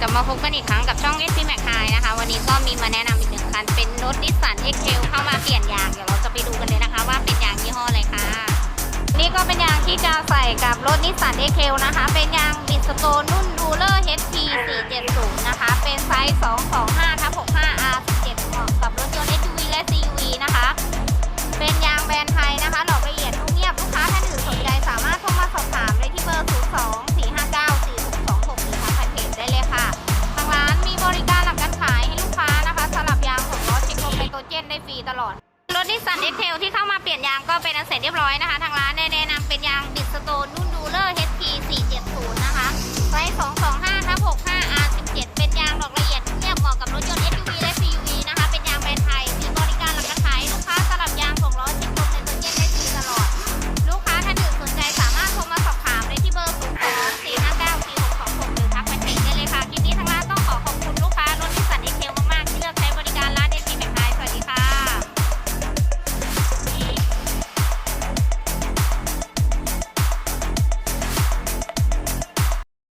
กลับมาพบกันอีกครั้งกับช่อง s อ Mac High นะคะ วันนี้ก็มีมาแนะนำอีกหนึ่งคัน เป็นรถนิสสัน XL เข้ามาเปลี่ยนยาง เดี๋ยวเราจะไปดูกันเลยนะคะ ว่าเป็นยางยี่ห้ออะไรค่ะ นี่ก็เป็นยางที่จะใส่กับรถนิสสัน XL นะคะ เป็นยางบิสโตนุ่นดูเลอร์ เก็ได้ฟรีตลอดรถนิสสันเอ็กเทลที่เข้ามาเปลี่ยนยางก็เป็นอันเสร็จเรียบร้อยนะคะ ทางร้านได้